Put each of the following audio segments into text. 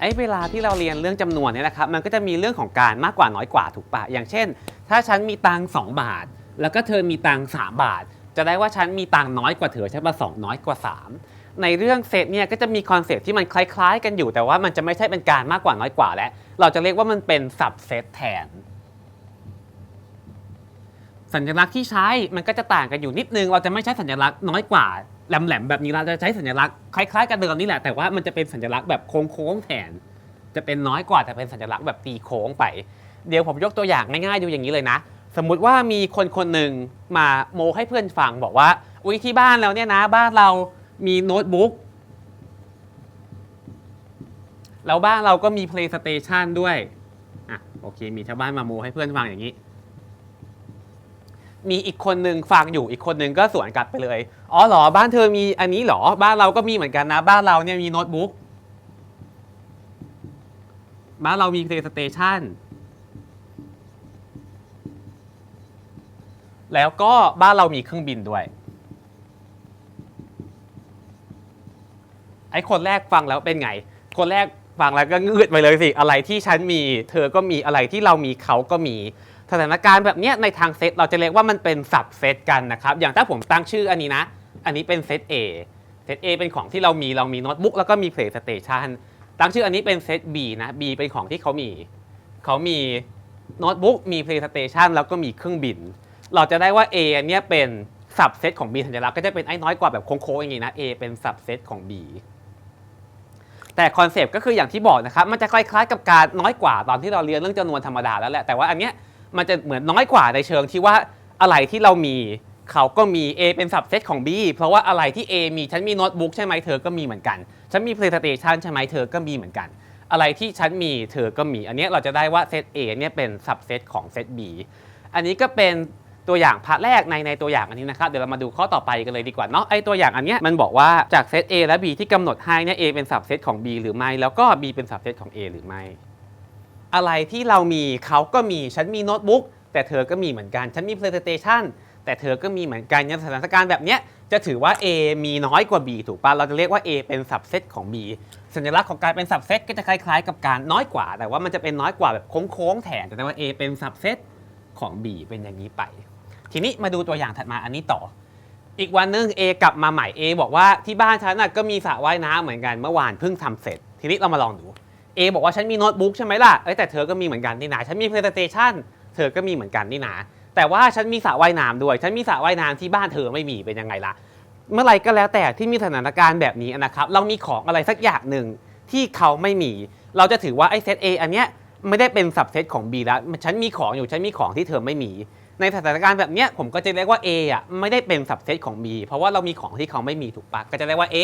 ไอ้เวลาที่เราเรียนเรื่องจำนวนเนี่ยนะครับมันก็จะมีเรื่องของการมากกว่าน้อยกว่าถูกปะอย่างเช่น ถ้าฉันมีตังค์2บาท แล้วก็เธอมีตังค์3บาท จะได้ว่าฉันมีตังน้อยกว่าเธอใช่ปะสองน้อยกว่า 3 ในเรื่องเซตเนี่ยก็จะมีคอนเซปที่มันคล้าย ๆ กันอยู่แต่ว่ามันจะไม่ใช่เป็นการมากกว่าน้อยกว่าแล้วเราจะเรียกว่ามันเป็นสับเซตแทนสัญลักษณ์ที่ใช้มันก็จะต่างกันอยู่นิดนึง เราจะไม่ใช้สัญลักษณ์น้อยกว่า แหลมๆแบบนี้เราจะใช้สัญลักษณ์คล้ายๆกันเดิมนี่แหละ แต่ว่ามันจะเป็นสัญลักษณ์แบบโค้งๆแทน จะเป็นน้อยกว่าแต่เป็นสัญลักษณ์แบบตีโค้งไป เดี๋ยวผมยกตัวอย่างง่ายๆดูอย่างนี้เลยนะ สมมุติว่ามีคนคนหนึ่งมาโมให้เพื่อนฟังบอกว่า อุ้ยที่บ้านเราเนี่ยนะ บ้านเรามีโน้ตบุ๊กแล้วบ้านเราก็มี PlayStation ด้วย อะโอเค มีชาวบ้านมาโมให้เพื่อนฟังอย่างนี้ มีอีกคนหนึ่งฟังอยู่อีกคนหนึ่งก็สวนกลับไปเลย อ๋อเหรอบ้านเธอมีอันนี้เหรอ บ้านเราก็มีเหมือนกันนะ บ้านเราเนี่ยมีโน้ตบุ๊ก บ้านเรามี PlayStation แล้วก็บ้านเรามีเครื่องบินด้วย ไอ้คนแรกฟังแล้วเป็นไง คนแรกฟังแล้วก็งืดไปเลยสิ อะไรที่ฉันมี เธอก็มีอะไรที่เรามีเขาก็มี สถานการณ์แบบเนี้ยในทางเซตเราจะเรียกว่ามันเป็นสับเซตกันนะครับ อย่างถ้าผมตั้งชื่ออันนี้นะ อันนี้เป็นเซต A เซต A เป็นของที่เรามีเรามีโน้ตบุ๊กแล้วก็มี PlayStation ตั้งชื่ออันนี้เป็นเซต B นะ B เป็นของที่เขามี เขามีโน้ตบุ๊กมี PlayStation แล้วก็มีเครื่องบิน เราจะได้ว่า A อันเนี้ยเป็นสับเซตของ B สัญลักษณ์ก็จะเป็นไอ้น้อยกว่าแบบโค้งๆอย่างนี้นะ A เป็นสับเซตของ B แต่คอนเซปต์ก็คืออย่างที่บอกนะครับ มันจะคล้ายๆกับการน้อยกว่าตอนที่เราเรียนเรื่องจำนวนธรรมดาแล้วแหละ แต่ว่าอันเนี้ย มันจะเหมือนน้อยกว่าในเชิงที่ว่าอะไรที่เรามีเขาก็มี A เป็นสับเซตของ B เพราะว่าอะไรที่ A มีฉันมีโน้ตบุ๊กใช่ไหมเธอก็มีเหมือนกัน ฉันมี PlayStation ใช่ไหมเธอก็มีเหมือนกัน อะไรที่ฉันมีเธอก็มี อันนี้เราจะได้ว่าเซต A เนี่ยเป็นสับเซตของเซต B อันนี้ก็เป็นตัวอย่างพาร์ทแรกในในตัวอย่างอันนี้นะครับ เดี๋ยวเรามาดูข้อต่อไปกันเลยดีกว่าเนาะไอตัวอย่างอันเนี้ยมันบอกว่าจากเซต A และ B ที่กำหนดให้เนี่ย A เป็นสับเซตของ B หรือไม่ แล้วก็ B เป็นสับเซตของ A หรือไม่ อะไรที่เรามีเขาก็มีฉันมีโน้ตบุ๊กแต่เธอก็มีเหมือนกัน ฉันมี PlayStation แต่เธอก็มีเหมือนกันในสถานการณ์แบบเนี้ยจะถือว่า A มีน้อยกว่า B ถูกปะเราจะเรียกว่า A เป็นสับเซตของ B สัญลักษณ์ของการเป็นสับเซตก็จะคล้ายๆ กับการน้อยกว่า แต่ว่ามันจะเป็นน้อยกว่าแบบโค้งๆแทนแต่ว่า A เป็นสับเซตของ B เป็นอย่างนี้ไป ทีนี้มาดูตัวอย่างถัดมาอันนี้ต่อ อีกวันหนึง A กลับมาใหม่ A บอกว่าที่บ้านฉันน่ะก็มีสระว่ายน้ำเหมือนกันเมื่อวานเพิ่งทำเสร็จ ทีนี้เรามาลองดู A บอกว่าฉันมีโน้ตบุ๊กใช่ไหมล่ะเอ้ยแต่เธอก็มีเหมือนกันนี่นะฉันมี PlayStation เธอก็มีเหมือนกันนี่นะแต่ว่าฉันมีสระว่ายน้ำด้วย ฉันมีสระว่ายน้ำที่บ้านเธอไม่มีเป็นยังไงล่ะ เมื่อไรก็แล้วแต่ที่มีสถานการณ์แบบนี้นะครับ เรามีของอะไรสักอย่างหนึ่งที่เขาไม่มี เราจะถือว่าไอ้เซต A อันเนี้ยไม่ได้เป็นสับเซตของ B แล้ว ฉันมีของอยู่ ฉันมีของที่เธอไม่มี ในสถานการณ์แบบเนี้ยผมก็จะเรียกว่า A อะไม่ได้เป็นสับเซตของ B เพราะว่าเรามีของที่เขาไม่มีถูกปะก็จะเรียกว่า A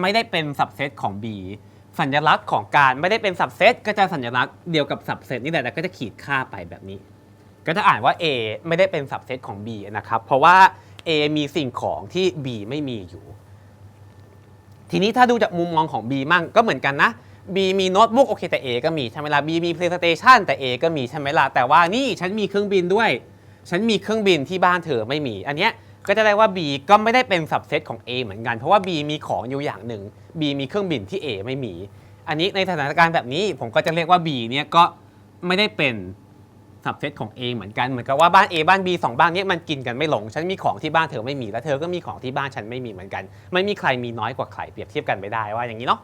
ไม่ได้เป็นสับเซตของ B สัญลักษณ์ของการไม่ได้เป็นสับเซตก็จะสัญลักษณ์เดียวกับสับเซตนี่แหละแต่ก็จะขีดค่าไปแบบนี้ ก็จะอ่านว่า A ไม่ได้เป็นสับเซตของ B นะครับ เพราะว่า A มีสิ่งของที่ B ไม่มีอยู่ ทีนี้ถ้าดูจากมุมมองของ B มั่งก็เหมือนกันนะ B มีโน้ตบุ๊กโอเคแต่ A ก็มีใช่ไหมล่ะ B มี PlayStation แต่ A ก็มีใช่ไหมล่ะแต่ว่านี่ฉันมีเครื่องบินด้วย ฉันมีเครื่องบินที่บ้านเธอไม่มี อันเนี้ย ก็จะได้ว่า B ก็ไม่ได้เป็นสับเซตของ A เหมือนกัน เพราะว่า B มีของอยู่อย่างหนึ่ง B มีเครื่องบินที่ A ไม่มี อันนี้ในสถานการณ์แบบนี้ผมก็จะเรียกว่า B เนี่ยก็ไม่ได้เป็นสับเซตของ A เหมือนกันเหมือนกับว่าบ้าน A บ้าน B สองบ้านเนี้ยมันกินกันไม่ลง ฉันมีของที่บ้านเธอไม่มีแล้วเธอก็มีของที่บ้านฉันไม่มีเหมือนกัน ไม่มีใครมีน้อยกว่าใครเปรียบเทียบกันไม่ได้ว่าอย่างนี้เนาะ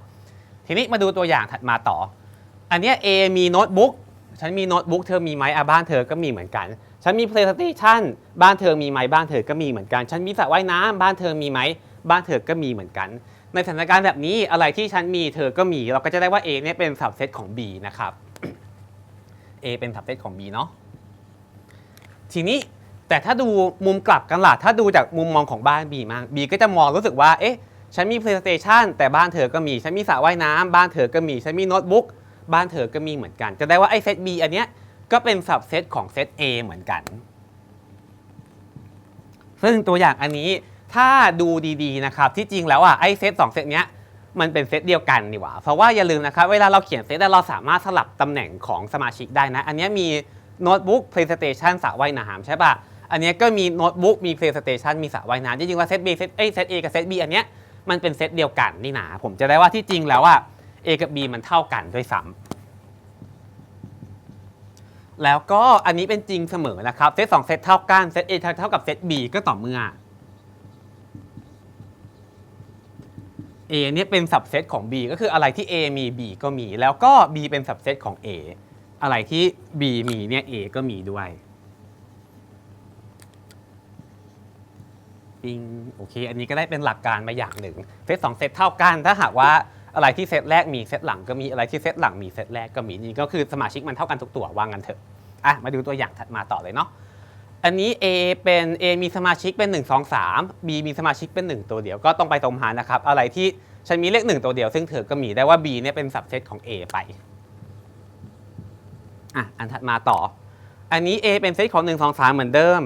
ทีนี้มาดูตัวอย่างถัดมาต่อ อันเนี้ย A มีโน้ตบุ๊ก ฉันมีโน้ตบุ๊กเธอมีไหมอะบ้านเธอก็มีเหมือนกัน ฉันมี PlayStation บ้านเธอมีไหมบ้านเธอก็มีเหมือนกัน ฉันมีสระว่ายน้ำบ้านเธอมีไหมบ้านเธอก็มีเหมือนกัน ในสถานการณ์แบบนี้อะไรที่ฉันมีเธอก็มี เราก็จะได้ว่า A เนี่ยเป็นสับเซตของ B นะครับ A เป็นสับเซตของ B เนาะทีนี้แต่ถ้าดูมุมกลับกันล่ะถ้าดูจากมุมมองของบ้าน B มาก B ก็จะมองรู้สึกว่าเอ๊ะฉันมี PlayStation แต่บ้านเธอก็มี ฉันมีสระว่ายน้ำบ้านเธอก็มี ฉันมีโน้ตบุ๊ก บ้านเธอก็มีเหมือนกัน จะได้ว่าไอ้เซต B อันเนี้ยก็เป็นสับเซตของเซต A เหมือนกัน ซึ่งตัวอย่างอันนี้ถ้าดูดีๆนะครับ ที่จริงแล้วอะไอ้เซตสองเซตเนี้ยมันเป็นเซตเดียวกันนี่หว่า เพราะว่าอย่าลืมนะครับ เวลาเราเขียนเซตเราสามารถสลับตำแหน่งของสมาชิกได้นะ อันเนี้ยมีโน้ตบุ๊ก PlayStation สระว่ายน้ำใช่ป่ะอันเนี้ยก็มีโน้ตบุ๊กมี PlayStation มีสระว่ายน้ำจริงๆว่าเซต B เซตเอ้เซต A กับเซต B อันเนี้ยมันเป็นเซตเดียวกันนี่นะผมจะได้ว่าที่จริงแล้วอะ A กับ B มันเท่ากันด้วยซ้ำแล้วก็อันนี้เป็นจริงเสมอนะครับเซตสองเซตเท่ากันเซต A เท่ากับเซต B ก็ต่อเมื่อ A เนี่ยเป็นสับเซตของ B ก็คืออะไรที่ A มี B ก็มี แล้วก็ B เป็นสับเซตของ A อะไรที่ B มีเนี่ย A ก็มีด้วยปิงโอเค อันนี้ก็ได้เป็นหลักการมาอย่างหนึ่งเซตสองเซตเท่ากัน ถ้าหากว่า อะไรที่เซตแรกมีเซตหลังก็มีอะไรที่เซตหลังมีเซตแรกก็มีนี่ก็คือสมาชิกมันเท่ากันทุกตัวว่างันเถอะอะมาดูตัวอย่างถัดมาต่อเลยเนาะอันนี้ A เป็น A มีสมาชิกเป็น 1 2 3 B มีสมาชิกเป็น 1 ตัวเดียวก็ต้องไปตรงหานะครับ อะไรที่ฉันมีเลข 1 ตัวเดียว ซึ่งเธอก็มีได้ว่า B เนี่ยเป็นสับเซตของ A ไปอะอันถัดมาต่อ อันนี้ A เป็นเซตของ 1 2 3 เหมือนเดิม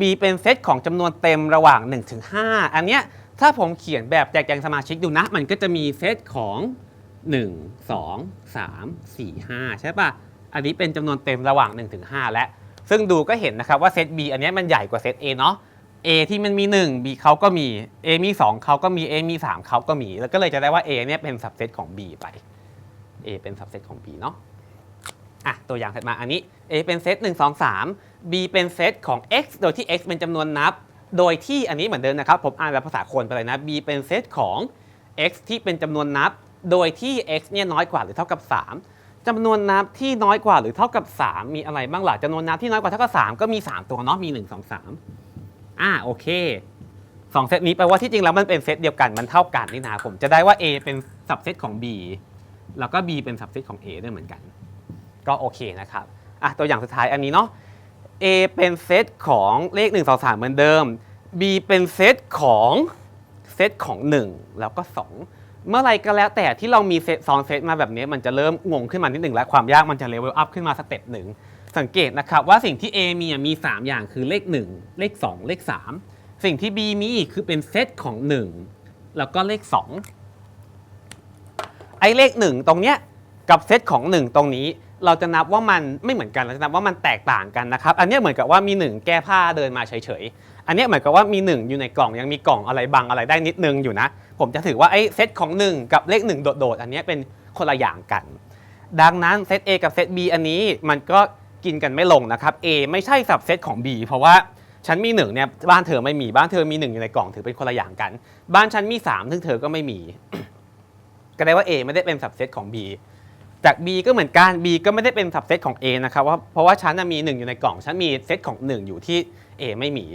B เป็นเซตของจำนวนเต็มระหว่าง1ถึง5อันเนี้ย ถ้าผมเขียนแบบแจกแจงสมาชิกดูนะ มันก็จะมีเซตของ 1 2 3 4 5 ใช่ปะอันนี้เป็นจำนวนเต็มระหว่าง1ถึง5และ ซึ่งดูก็เห็นนะครับว่าเซต B อันนี้มันใหญ่กว่าเซต A เนาะ A ที่มันมี 1 B เขาก็มี A มี 2 เขาก็มี A มี 3 เขาก็มี แล้วก็เลยจะได้ว่า A เนี่ยเป็นสับเซตของ B ไป A เป็นสับเซตของ B เนาะอะตัวอย่างถัดมาอันนี้ A เป็นเซต1 2 3 B เป็นเซตของ x โดยที่ x เป็นจำนวนนับ โดยที่อันนี้เหมือนเดิมนะครับ ผมอ่านแบบภาษาคนไปเลยนะ B เป็นเซตของ x ที่เป็นจำนวนนับ โดยที่ x เนี่ยน้อยกว่าหรือเท่ากับ 3จำนวนนับที่น้อยกว่าหรือเท่ากับ 3 มีอะไรบ้างหล่ะจำนวนนับที่น้อยกว่าเท่ากับ 3 ก็มี 3 ตัวเนาะมี 1 2 3อ่าโอเคสองเซตนี้แปลว่าที่จริงแล้วมันเป็นเซตเดียวกันมันเท่ากันนี่นะผมจะได้ว่า A เป็นสับเซตของ B แล้วก็ B เป็นสับเซตของ A ด้วยเหมือนกัน ก็โอเคนะครับอะตัวอย่างสุดท้ายอันนี้เนาะ A เป็นเซตของเลข 1 2 3 เหมือนเดิม B เป็นเซตของเซตของ 1 แล้วก็ 2 เมื่อไรก็แล้วแต่ที่เรามีเซตซ้อนเซตมาแบบนี้ มันจะเริ่มงงขึ้นมานิดหนึ่งและความยากมันจะเลเวลอัพขึ้นมาสเต็ปหนึ่งสังเกตนะครับว่าสิ่งที่ A มีมี 3 อย่างคือเลข 1 เลข 2 เลข 3 สิ่งที่ B มีคือเป็นเซตของ 1 แล้วก็เลข 2 ไอ้เลข 1 ตรงเนี้ยกับเซตของ 1 ตรงนี้ เราจะนับว่ามันไม่เหมือนกันเราจะนับว่ามันแตกต่างกันนะครับ อันนี้เหมือนกับว่ามี1แก้ผ้าเดินมาเฉยๆ อันนี้เหมือนกับว่ามี1อยู่ในกล่องยังมีกล่องอะไรบังอะไรได้นิดนึงอยู่นะ ผมจะถือว่าไอ้เซตของ 1 กับเลข 1 โดดๆ อันนี้เป็นคนละอย่างกัน ดังนั้นเซต A กับเซต B อันนี้มันก็กินกันไม่ลงนะครับ A ไม่ใช่สับเซตของ B เพราะว่าฉันมี1เนี่ยบ้านเธอไม่มีบ้านเธอมี 1 อยู่ในกล่องถือเป็นคนละอย่างกัน บ้านฉันมี3ซึ่งเธอก็ไม่มี ก็ได้ว่า A ไม่ได้เป็นสับเซตของ B จาก B ก็เหมือนกัน B ก็ไม่ได้เป็นสับเซตของ A นะครับว่าเพราะว่าฉันน่ะมี 1 อยู่ในกล่องฉันมีเซตของ 1 อยู่ที่ A ไม่มี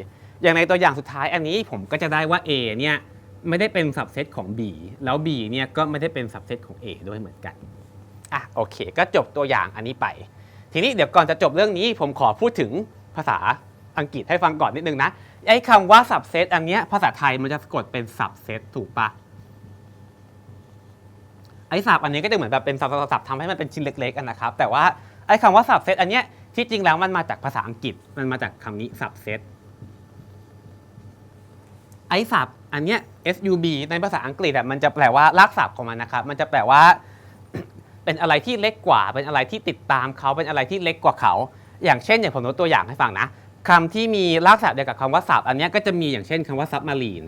อย่างในตัวอย่างสุดท้ายอันนี้ผมก็จะได้ว่า A เนี่ยไม่ได้เป็นสับเซตของ B แล้ว B เนี่ยก็ไม่ได้เป็นสับเซตของ A ด้วยเหมือนกันอะโอเค ก็จบตัวอย่างอันนี้ไป ทีนี้เดี๋ยวก่อนจะจบเรื่องนี้ผมขอพูดถึงภาษาอังกฤษให้ฟังก่อนนิดนึงนะไอ้คำว่า subset อันเนี้ยภาษาไทยมันจะสะกดเป็น subset ถูกปะ ไอ้ศัพท์อันนี้ก็จะเหมือนแบบเป็นศัพท์ศัพท์ทำให้มันเป็นชิ้นเล็กๆกันนะครับ แต่ว่าไอ้คำว่า subset อันเนี้ยที่จริงแล้วมันมาจากภาษาอังกฤษ มันมาจากคำนี้ subset ไอ้ศัพท์อันเนี้ย sub ในภาษาอังกฤษอะมันจะแปลว่ารากศัพท์ของมันนะครับ มันจะแปลว่า เป็นอะไรที่เล็กกว่า เป็นอะไรที่ติดตามเขา เป็นอะไรที่เล็กกว่าเขา อย่างเช่นอย่างผมยกตัวอย่างให้ฟังนะคำที่มีรากศัพท์เดียวกับคำว่าสับอันนี้ก็จะมีอย่างเช่นคำว่าซับมารีน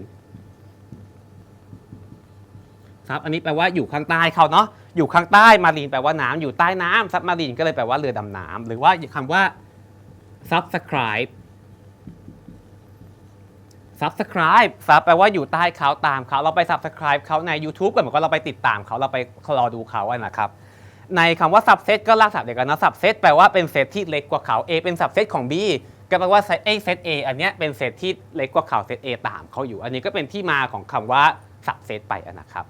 ซับอันนี้แปลว่าอยู่ข้างใต้เขาเนาะอยู่ข้างใต้มารีนแปลว่าน้ำอยู่ใต้น้ำซับมารีนก็เลยแปลว่าเรือดำน้ำหรือว่าคำว่า subscribe subscribe ซับแปลว่าอยู่ใต้เขาตามเขาเราไป subscribe เขาใน YouTube ก็เหมือนกับเราไปติดตามเขาเราไปรอดูเขาอะนะครับในคำว่า subset ก็รากศัพท์เดียวกันนะ subset แปลว่าเป็นเซตที่เล็กกว่าเขา A เป็น subset ของ B ก็แปลว่าเซต A เซต A อันเนี้ยเป็นเซตที่เล็กกว่าเขาเซต A ตามเขาอยู่ อันนี้ก็เป็นที่มาของคำว่า subset ไปอะนะครับ